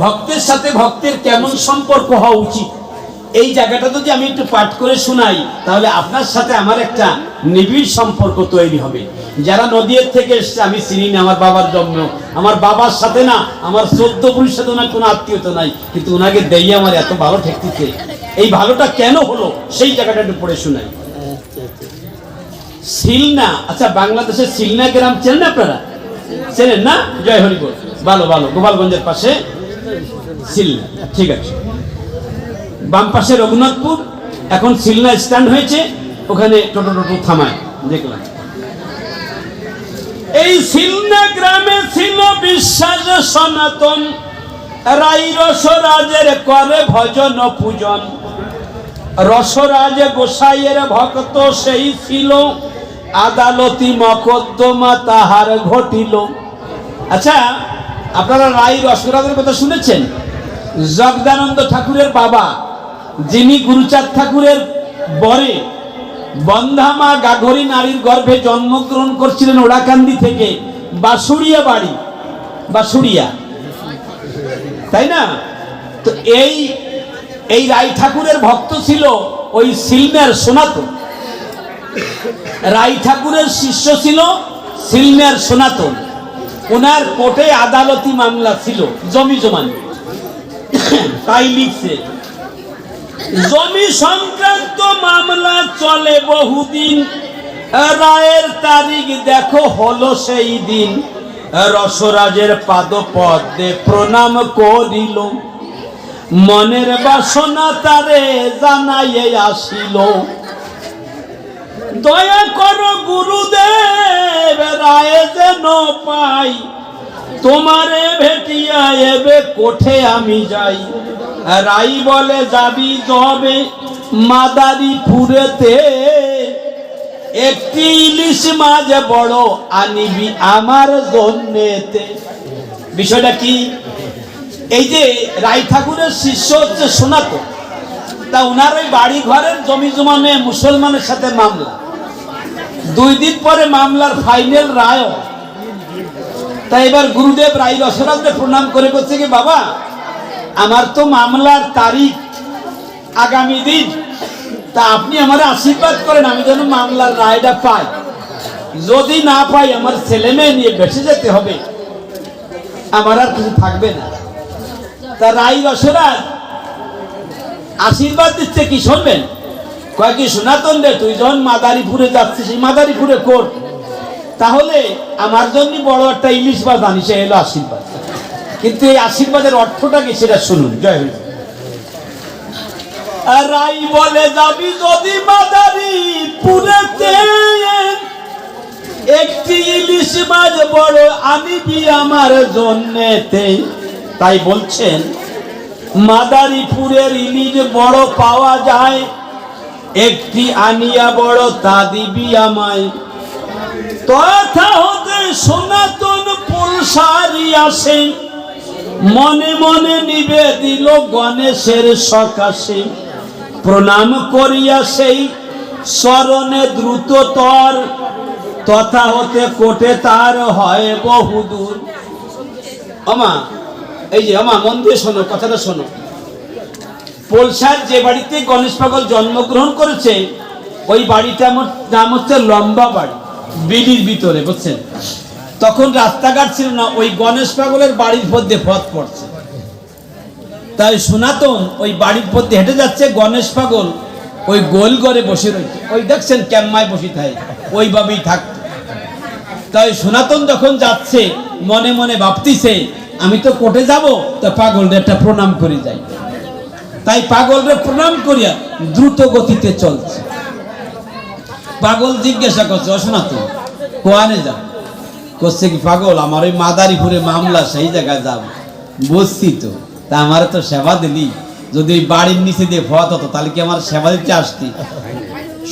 ভক্তের সাথে ভক্তের কেমন সম্পর্ক হওয়া উচিত? এই জায়গাটা যদি আমি একটু পাঠ করে শোনাই, তাহলে আপনার সাথে আমার একটা নিবিড় সম্পর্ক তৈরি হবে। যারা নদীর থেকে এসছে, আমি চিনি না আমার বাবার জন্ম। আমার বাবার সাথে না, আমার চোদ্দ পুরুষ সাথে ওনার কোনো আত্মীয়তা নাই। কিন্তু ওনাকে দেই আমার এত ভালো ঠেকতেছে এই ভালোটা কেন হলো? সেই জায়গাটা একটু পড়ে শোনাই। সিলনা আচ্ছা বাংলাদেশের সিলনা গ্রাম চেনেন আপনারা? চেনেন না? জয় হরিবল। ভালো ভালো, গোপালগঞ্জের পাশে। সিলনা, ঠিক আছে। বাম পাশে রঘুনাথপুর, এখন সিলনা স্ট্যান্ড হয়েছে, ওখানে টোটো টোটো থামায়, দেখলাম। এই সিলনা গ্রামে ছিল বিশ্বাস সনাতন রাই রসরাজের করে ভজন পূজন। রসরাজ গোসাইয়ের ভক্ত সেই ছিল, আদালতি মকদ্দমা তাহার ঘটিল। আচ্ছা আপনারা রাই রসরাজের কথা শুনেছেন? জগদানন্দ ঠাকুরের বাবা, যিনি গুরুচাঁদ ঠাকুরের বরে বন্ধামা গাঘরি নারীর গর্ভে জন্মগ্রহণ করছিলেন ওড়াকান্দি থেকে বাসুড়িয়া বাড়ি বাসুড়িয়া তাই না? তো এই এই রায় ঠাকুরের ভক্ত ছিল ওই সিলমের সনাতন রায় ঠাকুরের শিষ্য ছিল সিলমের সনাতন ওনার কোর্টে আদালতি মামলা ছিল, জমি জমা তাই লিখছে, জমি সংক্রান্ত মামলা চলে বহুদিন। রায়ের তারিখ দেখো হলো সেই দিন। রসরাজের পাদপদ্মে প্রণাম করিল। মনের বাসনা তারে জানাইয়ে আসিল। দয়া করো গুরুদেব, রায় যেন পাই। তোমারে ভেটিয়া এবে কোঠে আমি যাই। রাই বলে, যাবি যবে মাদারি পুরেতে একটি ইলিশ মাছ বড় আনিবি আমার জন্যেতে। বিষয়টা কি? এই যে রাই ঠাকুরের শিষ্য হচ্ছে সনাতন তা উনার ওই বাড়ি ঘরের জমি জমা মুসলমানের সাথে মামলা। দুই দিন পরে মামলার ফাইনাল রায় হয়। তা এবার গুরুদেব রায় রসরাজকে প্রণাম করে বলছে কি, বাবা, আমার তো মামলার তারিখ আগামী দিন। তা আপনি আমার আশীর্বাদ করেন, আমি যেন মামলার রায়টা পাই। যদি না পাই, আমার ছেলে মেয়ে নিয়ে বেঁচে যেতে হবে। আমার আর কিছু থাকবে না। তা রায় রসরাজ আশীর্বাদ দিচ্ছে কি শুনবেন? কয় কি সনাতন রে তুই যখন মাদারীপুরে যাচ্ছিস মাদারীপুরে কোর্ট তাহলে আমার জন্য বড় একটা ইলিশ মাছ আনিস এলো আশীর্বাদ। কিন্তু এই আশীর্বাদের অর্থটা কি সেটা শুনুন, জয় হরি। রাই বলে, যাবি যদি মাদারি পুরেতে একটি ইলিশ মাছ বড় আনিবি আমার জন্যেতে। তাই বলছেন, মাদারীপুরের ইলিশ বড় পাওয়া যায়, একটি আনিয়া বড় তা দিবি আমায়। তথা হতে সনাতন পুলসারি আসে। মনে মনে নিবে দিল গণেশের সকাশে। প্রণাম করিয়া সেই স্মরণে দ্রুত তর তথা হতে কোটে তার হয় বহুদূর। আমা, এই যে আমা, মন দিয়ে শোনো, কথাটা শোনো। পোলসার যে বাড়িতে গণেশ পাগল জন্মগ্রহণ করেছে, ওই বাড়িটা নাম হচ্ছে লম্বা বাড়ি। বিলির ভিতরে, বুঝছেন? তখন রাস্তাঘাট ছিল না, ওই গণেশ পাগলের বাড়ির মধ্যে পথ পড়ছে। তাই সনাতন ওই বাড়ির মধ্যে হেঁটে যাচ্ছে গণেশ পাগল, ওই গোল ঘরে বসে রয়েছে। ওই দেখছেন ক্যাম্মায় বসে থাকে, ওইভাবেই থাকতো। তাই সনাতন যখন যাচ্ছে, মনে মনে ভাবতিছে, আমি তো কোটে যাব, তা পাগলদের একটা প্রণাম করে যাই। তাই পাগলরে প্রণাম করিয়া দ্রুত গতিতে চলছে। পাগল জিজ্ঞাসা করছে, ও সনাতন কোয়ানে যাও? করছে কি, পাগল, আমার ওই মাদারীপুরে মামলা, সেই জায়গায় যাব। বুঝছি তো, তা আমার তো সেবা দিলি। যদি ওই বাড়ির নিচে দিয়ে ভত হতো, তাহলে কি আমার সেবা দিতে আসতি?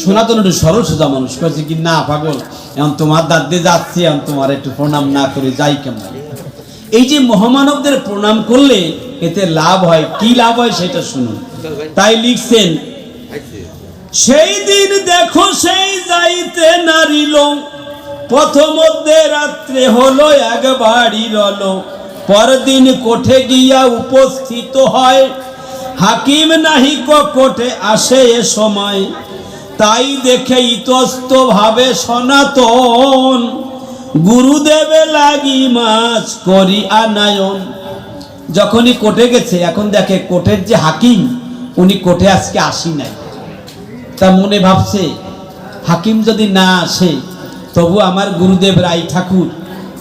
সনাতন একটু সরল সোজা মানুষ করছে কি, না, পাগল, এখন তোমার দাঁত দিয়ে যাচ্ছি, এখন তোমার একটু প্রণাম না করে যাই কেমন? এই যে মহামানবদের প্রণাম করলে এতে লাভ হয়, কি লাভ হয় সেটা শুনুন। তাই লিখছেন সেই দিন দেখো সেই যাইতে নারিল প্রথমধ্যে রাত্রে হলো এক বাড়ি রলো। পরদিন কোঠে গিয়া উপস্থিত হয়। হাকিম নাহি ক কোঠে আসে এ সময়। তাই দেখে ইতস্ত ভাবে সনাতন। গুরুদেবে লাগি মাছ করি আনায়ন। যখনই কোর্টে গেছে, এখন দেখে কোর্টের যে হাকিম, উনি কোর্টে আজকে আসি নাই। তা মনে ভাবছে, হাকিম যদি না আসে, তবু আমার গুরুদেব রায় ঠাকুর,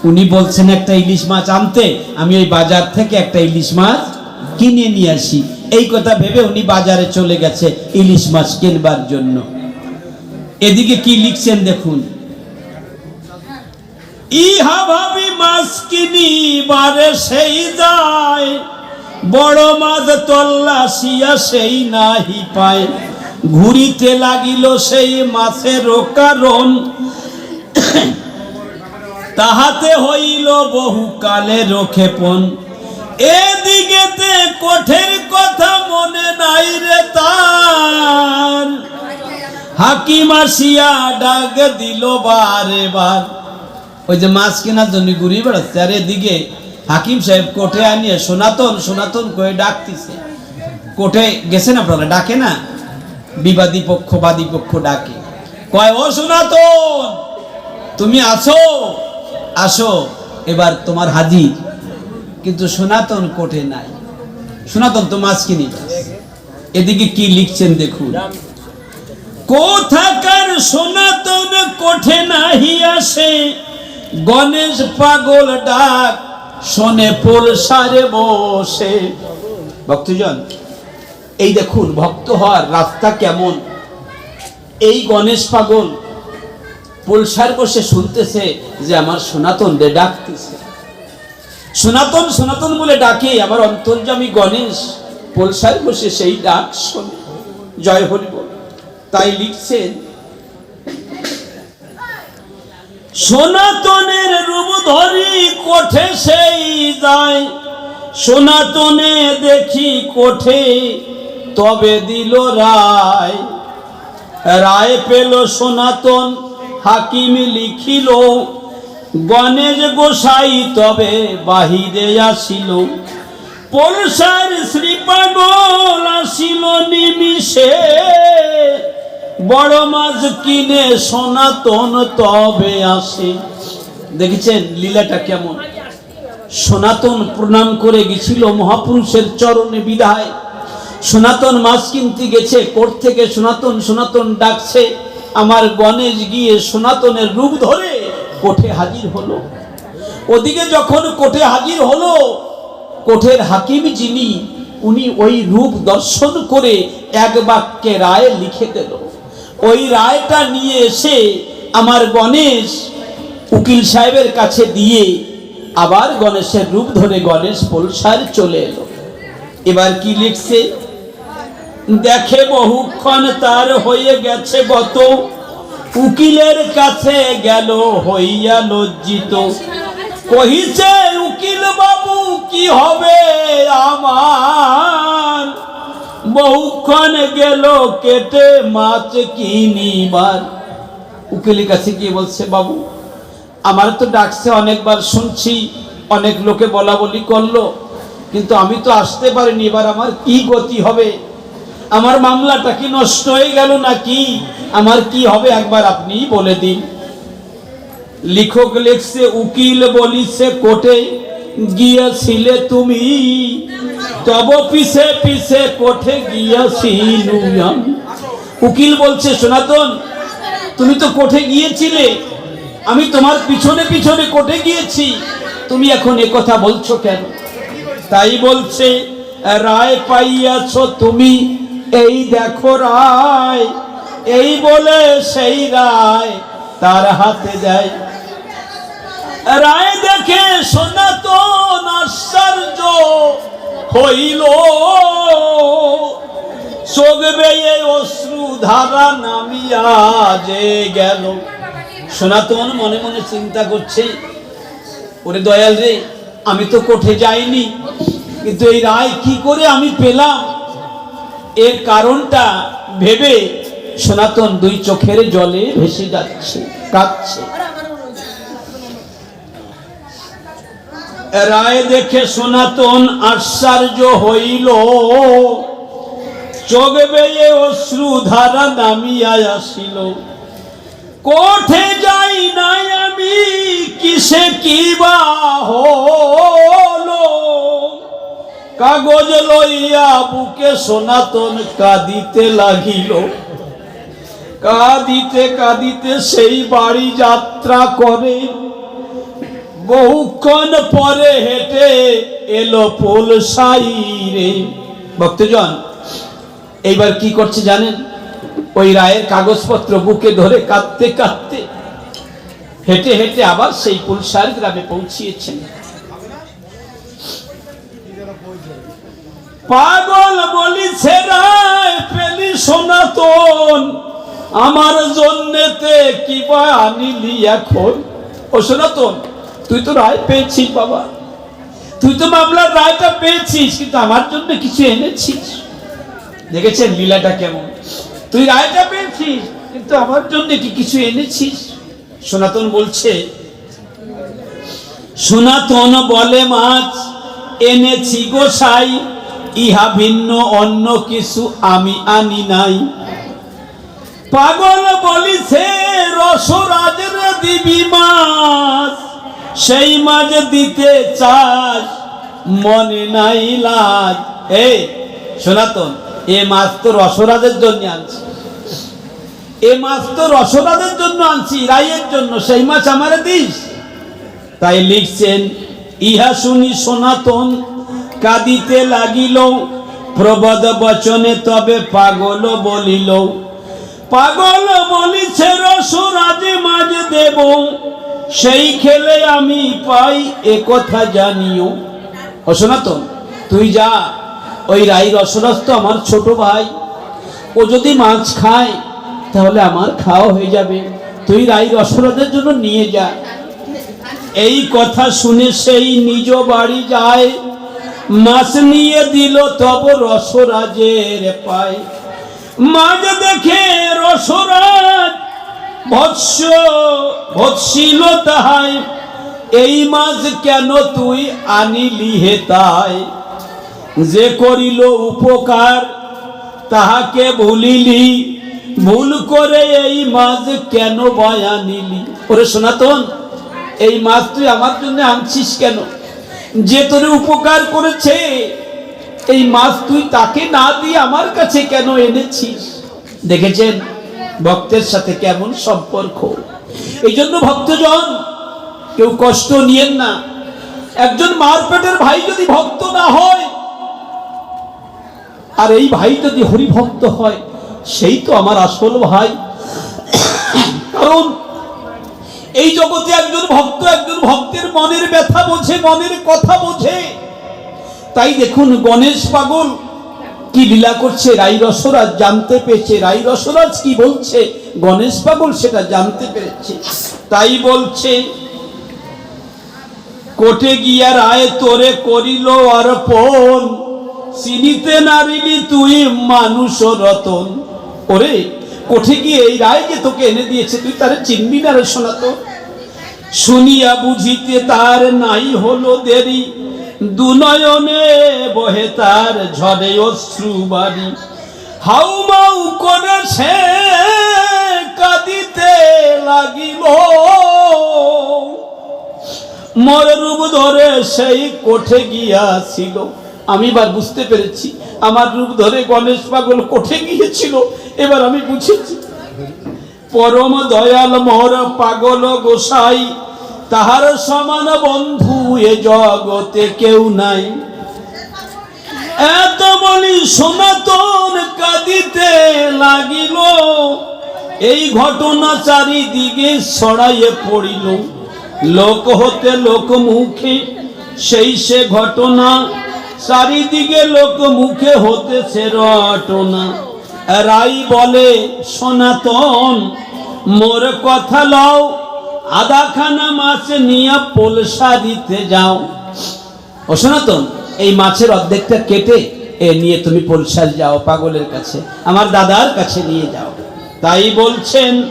উনি বলছেন একটা ইলিশ মাছ আনতে, আমি ওই বাজার থেকে একটা ইলিশ মাছ কিনে নিয়ে আসি। এই কথা ভেবে উনি বাজারে চলে গেছে ইলিশ মাছ কিনবার জন্য। এদিকে কি লিখছেন দেখুন, ইহা ভাবি মাছ কিনি বারে সেই যায়, বড় মাছ তল্লাশিয়া সেই নাহি পায়। ঘুরিতে লাগিল সেই মাছের কারণ। তাহাতে হইল বহু কালে রক্ষেপণ এদিকেতে কোঠের কথা মনে নাই রে তার। হাকিম আসিয়া ডাক দিল বারে বার। ওই যে মাছ কেনার জন্য ঘুরি বেড়াচ্ছে, আর এদিকে হাকিম সাহেব কোঠে আনিয়ে সনাতন সনাতন করে ডাকতেছে। কোঠে গেছেন আপনারা? ডাকে না? বিবাদী পক্ষ, বাদী পক্ষ ডাকে। কয়, ও সনাতন, তুমি আছো? আসো, এবার তোমার হাজির। কিন্তু সনাতন কোঠে নাই। সনাতন তো মাছ কিনি এদিকে কি লিখছেন দেখুন। কোথাকার সনাতন কোঠে নাহি আসে, গণেশ পাগল ডাক শোনে পোলসারে বসে। ভক্তজন এই দেখুন, ভক্ত হওয়ার রাস্তা কেমন? এই গণেশ পাগল পোলসার বসে শুনতেছে যে আমার সনাতন রে ডাকতেছে। সনাতন সনাতন বলে ডাকে আমার অন্তর্যামী গণেশ পোলসার বসে সেই ডাক শোনে। জয় হরি বল। তাই লিখছেন, সনাতনের রূপ ধরি কোঠে সেই যায়, সনাতনে দেখি কোঠে তবে দিল রায়। রায় পেল সনাতন, হাকিম লিখিল, গণেশ গোসাই তবে বাহিরে আসিল। পলসার শ্রীপাগল আসিল নিমিষে। বড় মাছ কিনে সনাতন তবে আসে। দেখেছেন লীলাটা কেমন? সনাতন প্রণাম করে গেছিল মহাপুরুষের চরণে বিদায়। সনাতন মাছ কিনতে গেছে কোর্ট থেকে সনাতন সনাতন ডাকছে। আমার গণেশ গিয়ে সনাতনের রূপ ধরে কোঠে হাজির হলো। ওদিকে যখন কোঠে হাজির হলো, কোঠের হাকিম যিনি, উনি ওই রূপ দর্শন করে এক বাক্যে রায় লিখে দিল। ওই রায়টা নিয়ে এসে আমার গণেশ উকিল সাহেবের কাছে দিয়ে আবার গণেশের রূপ ধরে গণেশ পলসার চলে এলো। এবার কি লিখছে? দেখে বহুক্ষণ তার হয়ে গেছে গত। উকিলের কাছে গেল, হইয়া লজ্জিত। কহিছে, উকিল বাবু, কি হবে আমার? বহুক্ষণ গেল, কেটে মাছ কিনিবার। উকিলের কাছে গিয়ে বলছে, বাবু, আমার তো ডাকছে, অনেকবার শুনছি। অনেক লোকে বলা বলি করল, কিন্তু আমি তো আসতে পারিনি। এবার আমার কি গতি হবে? আমার মামলাটা কি নষ্ট হয়ে গেল নাকি? আমার কি হবে? একবার আপনি বলে দিন। লিখক লেখছে, উকিল বলিছে কোটে গিয়েছিলে তুমি। তব পিছে পিছে কোঠে গিয়াছিলু উকিল বলছে, সনাতন, তুমি তো কোঠে গিয়েছিলে। আমি তোমার পিছনে পিছনে কোঠে গিয়েছি। তুমি এখন এ কথা বলছো কেন? তাই বলছে, রায় পাইয়াছ তুমি। এই দেখো রায়, এই বলে সেই রায় তার হাতে দেয়। রায় দেখে সনাতন আশ্চর্য হইল। চোখ বেয়ে অশ্রু ধারা নামিয়া যে গেল। সনাতন মনে মনে চিন্তা করছে, ওরে দয়াল রে, আমি তো কোঠে যাইনি, কিন্তু এই রায় কি করে আমি পেলাম? এর কারণটা ভেবে সনাতন দুই চোখের জলে ভেসে যাচ্ছে, কাঁদছে। রায় দেখে সনাতন আশ্চর্য হইল। চোখ বেয়ে অশ্রু ধারা নামিয়া আসিল। কোঠে যাই নাই আমি, কিসে কি বা হলো? কাগজ লইয়া বুকে সনাতন কাঁদিতে লাগিল। কাঁদিতে কাঁদিতে সেই বাড়ি যাত্রা করে। বহুক্ষণ পরে হেঁটে এলো পোল সাইরে ভক্তজন, এইবার কি করছে জানেন? ওই রায়ের কাগজপত্র বুকে ধরে কাঁদতে কাঁদতে হেঁটে হেঁটে আবার সেই পুলসার গ্রামে পৌঁছিয়েছেন। পাগল বলিছে রায় পেলি সনাতন। আমার জন্যেতে কি বা আনিলি এখন? ও সনাতন, তুই তো রায় পেয়েছিস বাবা। তুই তো মামলার রায়টা পেয়েছিস, কিন্তু আমার জন্য কিছু এনেছিস। দেখেছেন লীলাটা কেমন? তুই রায়টা পেয়েছিস, কিন্তু আমার জন্য কি কিছু এনেছিস? সনাতন বলছে, সনাতন বলে মাছ এনেছি গোসাই ইহা ভিন্ন, অন্য কিছু আমি আনি নাই। পাগল বলিছে রসরাজের দিবি মাছ, সেই মাছ দিতে চাস, মনে নাই লাজ। এই সনাতন এ মাছ তো রসরাজের জন্য আনছি। এ মাছ তো রসরাজের জন্য আনছি রায়ের জন্য, সেই মাছ আমারে দিস। তাই লিখছেন, ইহা শুনি সনাতন কাঁদিতে লাগিল প্রবদ বচনে তবে পাগল বলিল পাগল বলিছে রসরাজে মাঝে দেব সেই খেলে আমি পাই এ কথা জানিও ও সনাতন তুই যা ওই রাই রসরাজ তো আমার ছোট ভাই ও যদি মাছ খায় তাহলে আমার খাওয়া হয়ে যাবে তুই রাই রসরাজের জন্য নিয়ে যা এই কথা শুনে সেই নিজ বাড়ি যায় মাছ নিয়ে দিল তব রসরাজের পায়। মাঝ দেখে রসরাজ ভৎস ভৎসিল তাহাই এই মাছ কেন তুই আনিলি হে তাই? যে করিল উপকার তাহাকে ভুলিলি। ভুল করে এই মাছ কেন বয়া নিলি ওরে সনাতন, এই মাছ তুই আমার জন্য আনছিস কেন? যে তোর উপকার করেছে, এই মাছ তুই তাকে না দিয়ে আমার কাছে কেন এনেছিস? দেখেছেন ভক্তের সাথে কেমন সম্পর্ক? এই জন্য ভক্তজন, কেউ কষ্ট নিয়েন না। একজন মার পেটের ভাই যদি ভক্ত না হয়, আর এই ভাই যদি হরিভক্ত হয়, সেই তো আমার আসল ভাই। কারণ এই জগতে একজন ভক্ত, একজন ভক্তের মনের ব্যথা বোঝে, মনের কথা বোঝে। তাই দেখুন, গণেশ পাগল কি লীলা করছে, রাই রসরাজ জানতে পেরেছে। রাই রসরাজ কি বলছে? গণেশ পাগল সেটা জানতে পেরেছে। তাই বলছে, কোটে গিয়া রায় তোরে করিল আর অর্পণ। চিনিতে নারিলি তুই মানুষ রতন। ওরে কোঠে গিয়ে এই রায় যে তোকে এনে দিয়েছে, তুই তারে চিনবি না রে শোনাতো শুনিয়া বুঝিতে তার নাই হলো দেরি। দুনয়নে বহে তার ঝড়ে অশ্রু বাড়ি হাউ মাউ করে সে কাঁদিতে লাগিল। মোর রূপ ধরে সেই কোঠে গিয়াছিল। আমি এবার বুঝতে পেরেছি, আমার রূপ ধরে গণেশ পাগল কোঠে গিয়েছিল, এবার আমি বুঝেছি। পরম দয়াল মোর পাগল গোসাই, তাহার সমান বন্ধু এ জগতে কেউ নাই। এত বলি সনাতন কাঁদিতে লাগিল, এই ঘটনা চারিদিকে ছড়াইয়ে পড়িল। লোক হতে লোক মুখে, সেই সে ঘটনা চারিদিকে লোক মুখে হতেছে রটনা। রাই বলে, সনাতন, মোর কথা লও, আধাখানা মাছ নিয়ে পোলসা দিতে যাও। ও সনাতন, এই মাছের অর্ধেকটা কেটে এ নিয়ে তুমি পোলসার যাও পাগলের কাছে, আমার দাদার কাছে নিয়ে যাও। তাই বলছেন,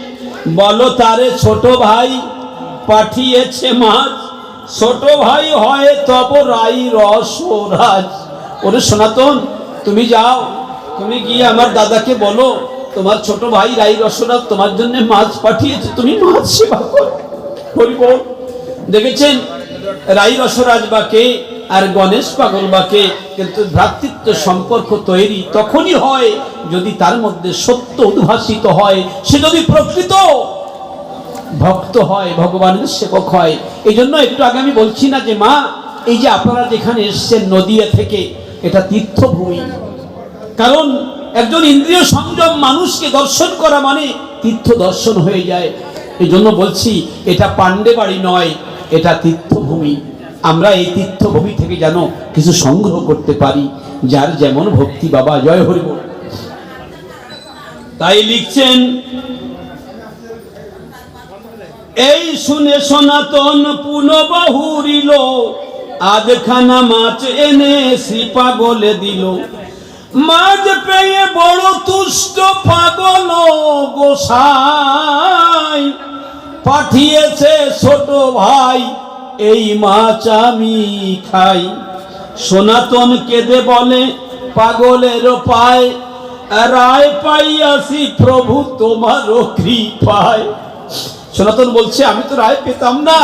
বলো তারে ছোট ভাই, পাঠিয়েছে মাছ। ছোট ভাই হয় তব রাই রসরাজ ওরে সনাতন, তুমি যাও, তুমি গিয়ে আমার দাদাকে বলো, তোমার ছোট ভাই রাই রসরাজ তোমার জন্য মাছ পাঠিয়েছে, তুমি মাছ সেবা করো। হরি বল। দেখেছেন? রাই রসরাজ বা কে আর গণেশ পাগল বা কে, কিন্তু ভ্রাতৃত্ব সম্পর্ক তৈরি তখনই হয় যদি তার মধ্যে সত্য উদ্ভাসিত হয়, সে যদি প্রকৃত ভক্ত হয়, ভগবানের সেবক হয়। এই জন্য একটু আগে আমি বলছি না যে, মা, এই যে আপনারা যেখানে এসছেন নদিয়া থেকে, এটা তীর্থভূমি। কারণ একজন ইন্দ্রিয় সংযম মানুষকে দর্শন করা মানে তীর্থ দর্শন হয়ে যায়। এই জন্য বলছি, এটা পাণ্ডে বাড়ি নয়, এটা তীর্থভূমি। আমরা এই তীর্থভূমি থেকে যেন কিছু সংগ্রহ করতে পারি, যার যেমন ভক্তি বাবা, জয় হরিব তাই লিখছেন এই শুনে সনাতন পুনঃবহুরিল। আধখানা মাছ এনে পাগলে দিল। মাছ পেয়ে বড় তুষ্ট পাগল গোসাই। পাঠিয়েছে ছোট ভাই, এই মাছ আমি খাই। সনাতন কেঁদে বলে, পাগলের পায়। রায় পাইয়াছি প্রভু তোমারও কৃপায়। সনাতন বলছে, আমি তো রায় পেতাম না।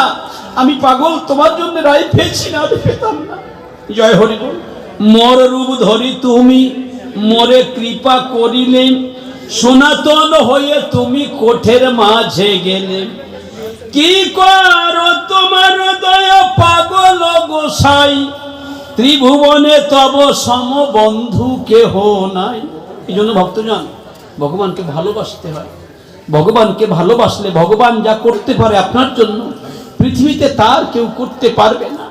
আমি পাগল, তোমার জন্য রায় পেয়েছি না, আমি পেতাম না। জয় হরি বল। মোর রূপ ধরি তুমি, মরে কৃপা করিলে। সনাতন হয়ে তুমি কোঠের মাঝে গেলে। কি কর তোমার দয়া পাগল গোসাই? ত্রিভুবনে তব সম বন্ধু কেহ নাই। এই জন্য ভক্তজন, ভগবানকে ভালোবাসতে হয়। ভগবানকে ভালোবাসলে ভগবান যা করতে পারে আপনার জন্য, পৃথিবীতে তার কেউ করতে পারবে না।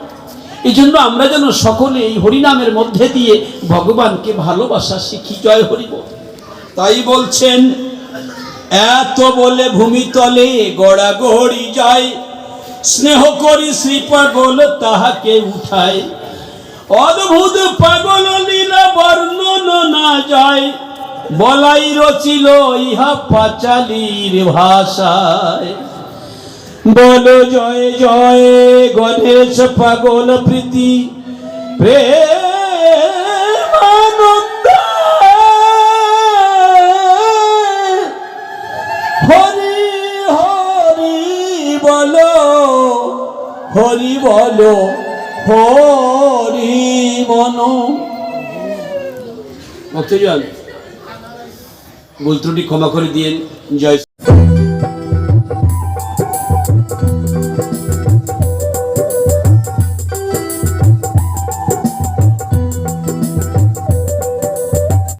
এই জন্য আমরা যেন সকলে এই হরিনামের মধ্যে দিয়ে ভগবানকে ভালোবাসা শিখি। জয় হরিব। তাই বলছেন, এত বলে ভূমিতলে গড়া গড়ি যায়, স্নেহ করি শ্রী পাগল তাহাকে উঠায়। অদ্ভুত পাগল লীলা বর্ণন না যায় বলাই রচিল ইহা পাঁচালির ভাষায়। বলো জয় জয় গণেশ পাগল প্রীতি, প্রেমানন্দ। হরি হরি বলো হরি বলো, হরি মন ভক্তজন ভুল ক্ষমা করে দিয়েন। জয়